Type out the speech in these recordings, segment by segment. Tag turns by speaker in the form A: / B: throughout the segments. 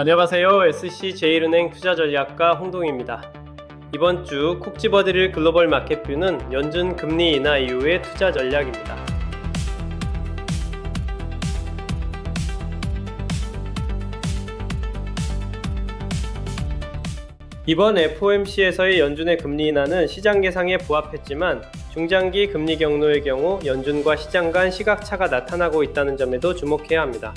A: 안녕하세요. SC제일은행 투자전략가 홍동입니다. 이번 주 콕 집어드릴 글로벌 마켓뷰는 연준 금리 인하 이후의 투자 전략입니다. 이번 FOMC에서의 연준의 금리 인하는 시장 예상에 부합했지만 중장기 금리 경로의 경우 연준과 시장 간 시각차가 나타나고 있다는 점에도 주목해야 합니다.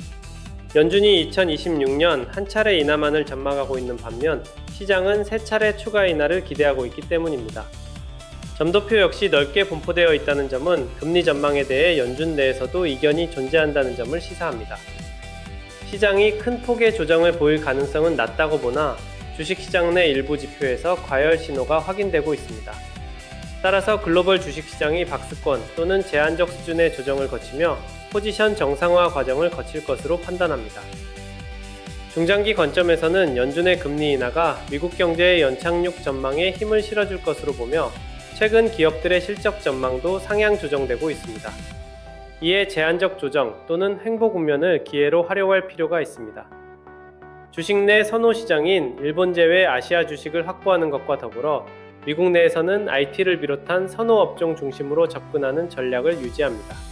A: 연준이 2026년 한 차례 인하만을 전망하고 있는 반면 시장은 세 차례 추가 인하를 기대하고 있기 때문입니다. 점도표 역시 넓게 분포되어 있다는 점은 금리 전망에 대해 연준 내에서도 이견이 존재한다는 점을 시사합니다. 시장이 큰 폭의 조정을 보일 가능성은 낮다고 보나 주식시장 내 일부 지표에서 과열 신호가 확인되고 있습니다. 따라서 글로벌 주식시장이 박스권 또는 제한적 수준의 조정을 거치며 포지션 정상화 과정을 거칠 것으로 판단합니다. 중장기 관점에서는 연준의 금리 인하가 미국 경제의 연착륙 전망에 힘을 실어줄 것으로 보며 최근 기업들의 실적 전망도 상향 조정되고 있습니다. 이에 제한적 조정 또는 횡보 국면을 기회로 활용할 필요가 있습니다. 주식 내 선호 시장인 일본 제외 아시아 주식을 확보하는 것과 더불어 미국 내에서는 IT를 비롯한 선호 업종 중심으로 접근하는 전략을 유지합니다.